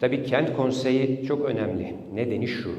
Tabii kent konseyi çok önemli. Nedeni şu.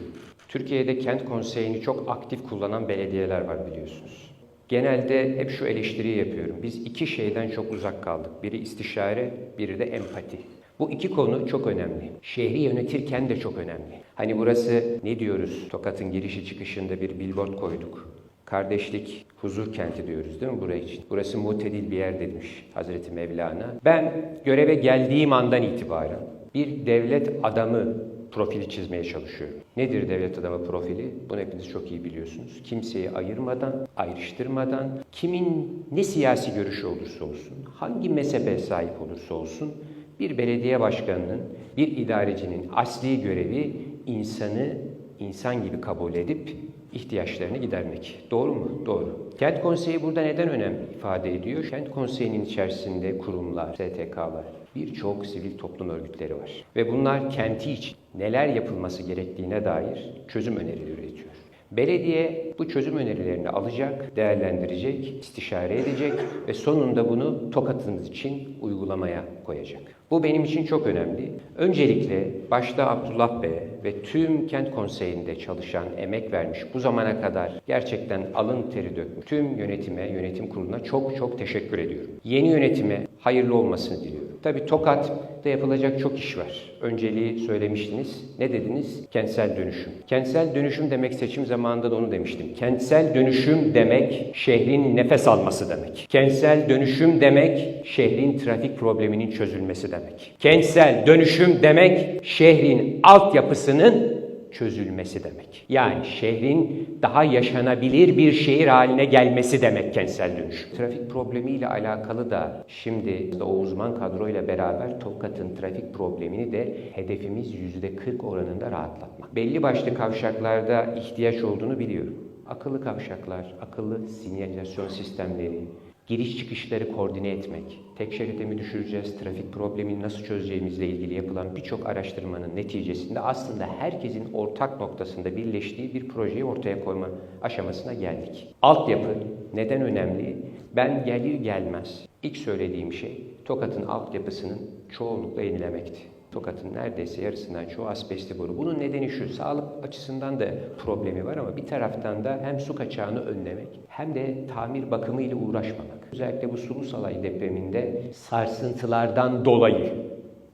Türkiye'de kent konseyini çok aktif kullanan belediyeler var biliyorsunuz. Genelde hep şu eleştiriyi yapıyorum. Biz iki şeyden çok uzak kaldık. Biri istişare, biri de empati. Bu iki konu çok önemli. Şehri yönetirken de çok önemli. Hani burası ne diyoruz? Tokat'ın girişi çıkışında bir billboard koyduk. Kardeşlik, huzur kenti diyoruz değil mi buraya için? Burası mutedil bir yer demiş Hazreti Mevlana. Ben göreve geldiğim andan itibaren bir devlet adamı profili çizmeye çalışıyorum. Nedir devlet adamı profili? Bunu hepiniz çok iyi biliyorsunuz. Kimseyi ayırmadan, ayrıştırmadan, kimin ne siyasi görüşü olursa olsun, hangi mezhebe sahip olursa olsun, bir belediye başkanının, bir idarecinin asli görevi insanı insan gibi kabul edip ihtiyaçlarını gidermek. Doğru mu? Doğru. Kent konseyi burada neden önem ifade ediyor? Kent konseyinin içerisinde kurumlar, STK'lar, birçok sivil toplum örgütleri var. Ve bunlar kenti için neler yapılması gerektiğine dair çözüm önerileri üretiyor. Belediye bu çözüm önerilerini alacak, değerlendirecek, istişare edecek ve sonunda bunu Tokat'ınız için uygulamaya koyacak. Bu benim için çok önemli. Öncelikle başta Abdullah Bey ve tüm kent konseyinde çalışan, emek vermiş bu zamana kadar gerçekten alın teri dökmüş tüm yönetime, yönetim kuruluna çok çok teşekkür ediyorum. Yeni yönetime hayırlı olmasını diliyorum. Tabii Tokat'ta yapılacak çok iş var. Önceliği söylemiştiniz. Ne dediniz? Kentsel dönüşüm. Kentsel dönüşüm demek seçim zamanında da onu demiştim. Kentsel dönüşüm demek şehrin nefes alması demek. Kentsel dönüşüm demek şehrin trafik probleminin çözülmesi demek. Kentsel dönüşüm demek şehrin altyapısının çözülmesi demek. Yani şehrin daha yaşanabilir bir şehir haline gelmesi demek kentsel dönüşüm. Trafik problemiyle alakalı da şimdi o uzman kadroyla beraber Tokat'ın trafik problemini de hedefimiz %40 oranında rahatlatmak. Belli başlı kavşaklarda ihtiyaç olduğunu biliyorum. Akıllı kavşaklar, akıllı sinyalizasyon sistemleri, giriş çıkışları koordine etmek, tek şeride mi düşüreceğiz, trafik problemini nasıl çözeceğimizle ilgili yapılan birçok araştırmanın neticesinde aslında herkesin ortak noktasında birleştiği bir projeyi ortaya koyma aşamasına geldik. Altyapı neden önemli? Ben gelir gelmez ilk söylediğim şey Tokat'ın altyapısının çoğunlukla yenilemekti. Tokat'ın neredeyse yarısından çoğu asbestli boru. Bunun nedeni şu, sağlık açısından da problemi var ama bir taraftan da hem su kaçağını önlemek hem de tamir bakımı ile uğraşmamak. Özellikle bu Sulusalay depreminde sarsıntılardan dolayı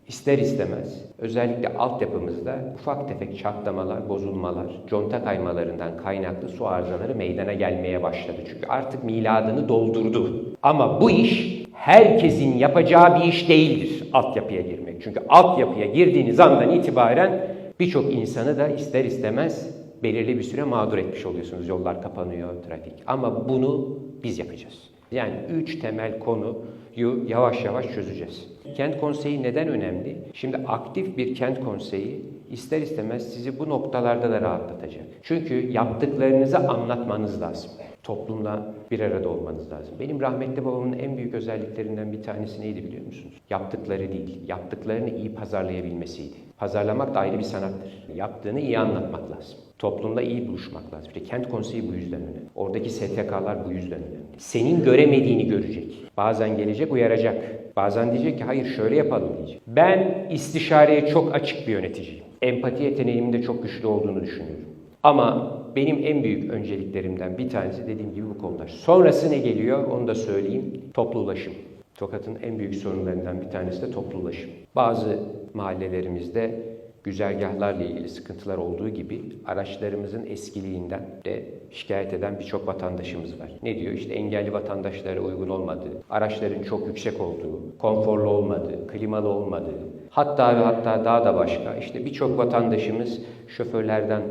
ister istemez özellikle altyapımızda ufak tefek çatlamalar, bozulmalar, conta kaymalarından kaynaklı su arızaları meydana gelmeye başladı. Çünkü artık miladını doldurdu. Ama bu iş herkesin yapacağı bir iş değildir altyapıya girmek. Çünkü altyapıya girdiğiniz andan itibaren birçok insanı da ister istemez belirli bir süre mağdur etmiş oluyorsunuz. Yollar kapanıyor, trafik. Ama bunu biz yapacağız. Yani üç temel konuyu yavaş yavaş çözeceğiz. Kent konseyi neden önemli? Şimdi aktif bir kent konseyi ister istemez sizi bu noktalarda da rahatlatacak. Çünkü yaptıklarınızı anlatmanız lazım. Toplumla bir arada olmanız lazım. Benim rahmetli babamın en büyük özelliklerinden bir tanesi neydi biliyor musunuz? Yaptıkları değil, yaptıklarını iyi pazarlayabilmesiydi. Pazarlamak da ayrı bir sanattır. Yaptığını iyi anlatmak lazım. Toplumda iyi buluşmak lazım. İşte kent konseyi bu yüzden önemli. Oradaki STK'lar bu yüzden önemli. Senin göremediğini görecek. Bazen gelecek uyaracak. Bazen diyecek ki hayır şöyle yapalım diyecek. Ben istişareye çok açık bir yöneticiyim. Empati yeteneğimin de çok güçlü olduğunu düşünüyorum. Ama benim en büyük önceliklerimden bir tanesi dediğim gibi bu konular. Sonrası ne geliyor onu da söyleyeyim. Toplu ulaşım. Tokat'ın en büyük sorunlarından bir tanesi de toplu ulaşım. Bazı mahallelerimizde güzergahlarla ilgili sıkıntılar olduğu gibi araçlarımızın eskiliğinden de şikayet eden birçok vatandaşımız var. Ne diyor? İşte engelli vatandaşlara uygun olmadığı, araçların çok yüksek olduğu, konforlu olmadığı, klimalı olmadığı, hatta ve hatta daha da başka işte birçok vatandaşımız şoförlerden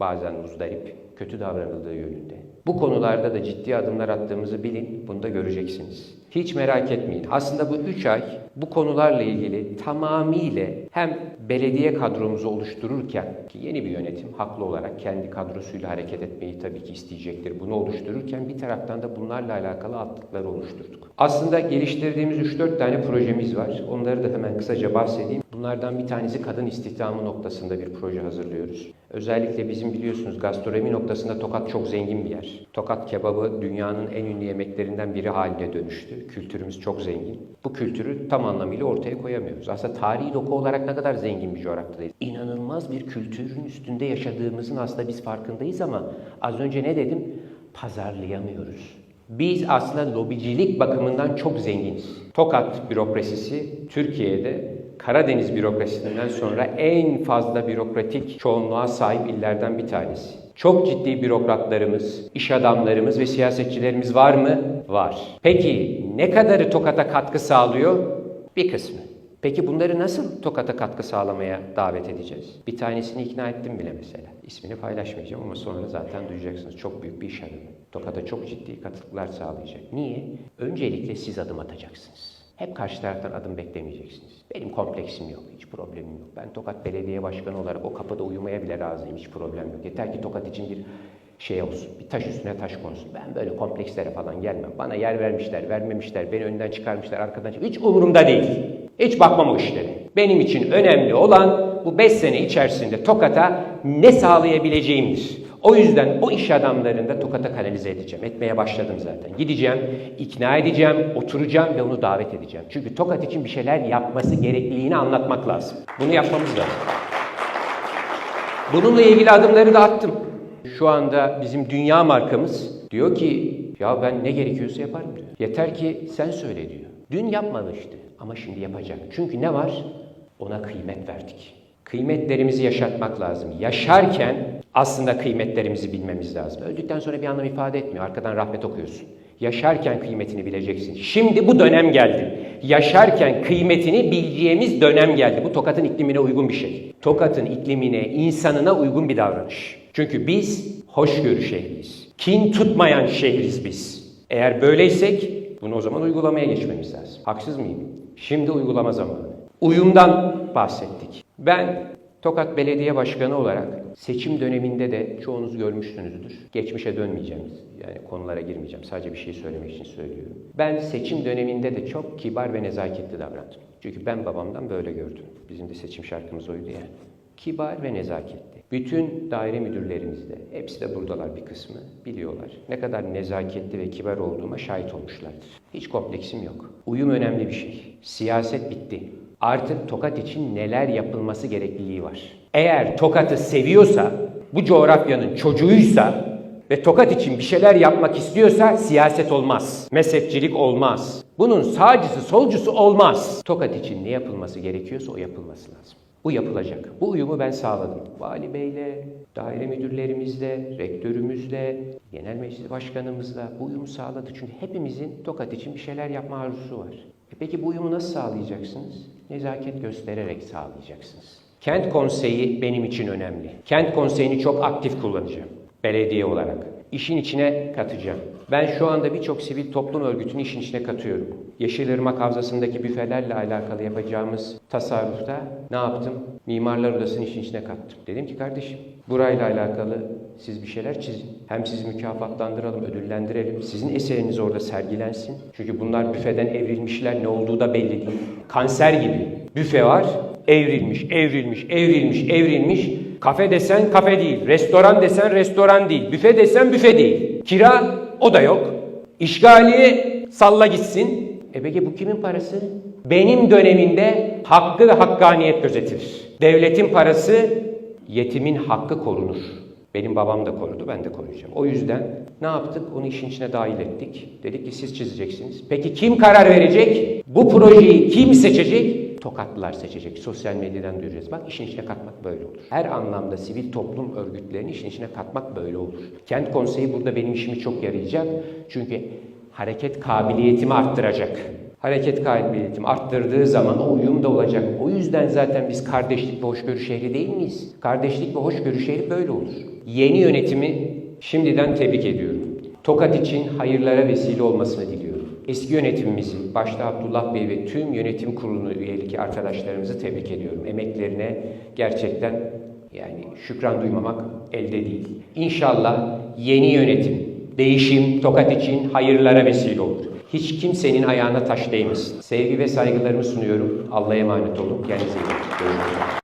bazen muzdarip, kötü davranıldığı yönünde. Bu konularda da ciddi adımlar attığımızı bilin, bunu da göreceksiniz. Hiç merak etmeyin. Aslında bu üç ay bu konularla ilgili tamamıyla hem belediye kadromuzu oluştururken ki yeni bir yönetim haklı olarak kendi kadrosuyla hareket etmeyi tabii ki isteyecektir. Bunu oluştururken bir taraftan da bunlarla alakalı atlıkları oluşturduk. Aslında geliştirdiğimiz 3-4 tane projemiz var. Onları da hemen kısaca bahsedeyim. Bunlardan bir tanesi kadın istihdamı noktasında bir proje hazırlıyoruz. Özellikle bizim biliyorsunuz gastronomi noktasında Tokat çok zengin bir yer. Tokat kebabı dünyanın en ünlü yemeklerinden biri haline dönüştü. kültürümüz çok zengin. Bu kültürü tam anlamıyla ortaya koyamıyoruz. Aslında tarihi doku olarak ne kadar zengin bir coğrafyadayız. İnanılmaz bir kültürün üstünde yaşadığımızın aslında biz farkındayız ama az önce ne dedim? Pazarlayamıyoruz. Biz aslında lobicilik bakımından çok zenginiz. Tokat bürokrasisi Türkiye'de Karadeniz bürokrasisinden sonra en fazla bürokratik çoğunluğa sahip illerden bir tanesi. Çok ciddi bürokratlarımız, iş adamlarımız ve siyasetçilerimiz var mı? Var. Peki ne kadarı Tokat'a katkı sağlıyor? Bir kısmı. Peki bunları nasıl Tokat'a katkı sağlamaya davet edeceğiz? Bir tanesini ikna ettim bile mesela. İsmini paylaşmayacağım ama sonra zaten duyacaksınız. Çok büyük bir iş adamı. Tokat'a çok ciddi katkılar sağlayacak. Niye? Öncelikle siz adım atacaksınız. Hep karşı taraftan adım beklemeyeceksiniz. Benim kompleksim yok, hiç problemim yok. Ben Tokat Belediye Başkanı olarak o kapıda uyumaya bile razıyım, hiç problem yok. Yeter ki Tokat için bir şey olsun, bir taş üstüne taş konsun. Ben böyle komplekslere falan gelmem. Bana yer vermişler, vermemişler, beni önden çıkarmışlar, arkadan Hiç umurumda değil. Hiç bakmam o işlere. Benim için önemli olan bu 5 sene içerisinde Tokat'a ne sağlayabileceğimdir. O yüzden o iş adamlarını da Tokat'a kanalize edeceğim. Etmeye başladım zaten. Gideceğim, ikna edeceğim, oturacağım ve onu davet edeceğim. Çünkü Tokat için bir şeyler yapması gerekliliğini anlatmak lazım. Bunu yapmamız lazım. Bununla ilgili adımları da attım. Şu anda bizim dünya markamız diyor ki ya ben ne gerekiyorsa yaparım diyor. Yeter ki sen söyle diyor. Dün yapmamıştı ama şimdi yapacak. Çünkü ne var? Ona kıymet verdik. Kıymetlerimizi yaşatmak lazım. Yaşarken aslında kıymetlerimizi bilmemiz lazım. Öldükten sonra bir anlam ifade etmiyor. Arkadan rahmet okuyorsun. Yaşarken kıymetini bileceksin. Şimdi bu dönem geldi. Yaşarken kıymetini bileceğimiz dönem geldi. Bu Tokat'ın iklimine uygun bir şey. Tokat'ın iklimine, insanına uygun bir davranış. Çünkü biz hoşgörü şehriyiz. Kin tutmayan şehriz biz. Eğer böyleysek bunu o zaman uygulamaya geçmemiz lazım. Haksız mıyım? Şimdi uygulama zamanı. Uyumdan bahsettik. Ben Tokat Belediye Başkanı olarak seçim döneminde de çoğunuz görmüşsünüzdür. Geçmişe dönmeyeceğim. Yani konulara girmeyeceğim. Sadece bir şey söylemek için söylüyorum. Ben seçim döneminde de çok kibar ve nezaketli davrandım. Çünkü ben babamdan böyle gördüm. Bizim de seçim şarkımız oydu yani. Kibar ve nezaketli. Bütün daire müdürlerimiz de, hepsi de buradalar bir kısmı, biliyorlar. Ne kadar nezaketli ve kibar olduğuma şahit olmuşlardır. Hiç kompleksim yok. Uyum önemli bir şey. Siyaset bitti. Artık Tokat için neler yapılması gerekliliği var. Eğer Tokat'ı seviyorsa, bu coğrafyanın çocuğuysa ve Tokat için bir şeyler yapmak istiyorsa siyaset olmaz. Mezhepçilik olmaz. Bunun sağcısı solcusu olmaz. Tokat için ne yapılması gerekiyorsa o yapılması lazım. Bu yapılacak. Bu uyumu ben sağladım. Vali Bey'le, daire müdürlerimizle, rektörümüzle, genel meclis başkanımızla bu uyumu sağladık. Çünkü hepimizin Tokat için bir şeyler yapma arzusu var. E peki bu uyumu nasıl sağlayacaksınız? Nezaket göstererek sağlayacaksınız. Kent konseyi benim için önemli. Kent konseyini çok aktif kullanacağım. Belediye olarak. İşin içine katacağım. Ben şu anda birçok sivil toplum örgütünü işin içine katıyorum. Yeşilırmak Havzası'ndaki büfelerle alakalı yapacağımız tasarrufta ne yaptım? Mimarlar Odası'nın işin içine kattım. Dedim ki kardeşim burayla alakalı siz bir şeyler çizin. Hem sizi mükafatlandıralım, ödüllendirelim. Sizin eseriniz orada sergilensin. Çünkü bunlar büfeden evrilmişler ne olduğu da belli değil. Kanser gibi. Büfe var, evrilmiş, evrilmiş, evrilmiş, evrilmiş. Kafe desen kafe değil, restoran desen restoran değil, büfe desen büfe değil. Kira o da yok. İşgali salla gitsin. E peki bu kimin parası? Benim döneminde hakkı ve hakkaniyet gözetilir. Devletin parası yetimin hakkı korunur. Benim babam da korudu, ben de koruyacağım. O yüzden ne yaptık? Onu işin içine dahil ettik. Dedik ki siz çizeceksiniz. Peki kim karar verecek? Bu projeyi kim seçecek? Tokatlılar seçecek. Sosyal medyadan duyuracağız. Bak işin içine katmak böyle olur. Her anlamda sivil toplum örgütlerini işin içine katmak böyle olur. Kent konseyi burada benim işimi çok yarayacak. Çünkü hareket kabiliyetimi arttıracak. Hareket kabiliyetimi arttırdığı zaman o uyum da olacak. O yüzden zaten biz kardeşlik ve hoşgörü şehri değil miyiz? Kardeşlik ve hoşgörü şehri böyle olur. Yeni yönetimi şimdiden tebrik ediyorum. Tokat için hayırlara vesile olmasını diliyorum. Eski yönetimimizi, başta Abdullah Bey ve tüm yönetim kurulu üyelik arkadaşlarımızı tebrik ediyorum. Emeklerine gerçekten yani şükran duymamak elde değil. İnşallah yeni yönetim, değişim Tokat için hayırlara vesile olur. Hiç kimsenin ayağına taş değmesin. Sevgi ve saygılarımı sunuyorum. Allah'a emanet olun. Kendinize iyi bakın.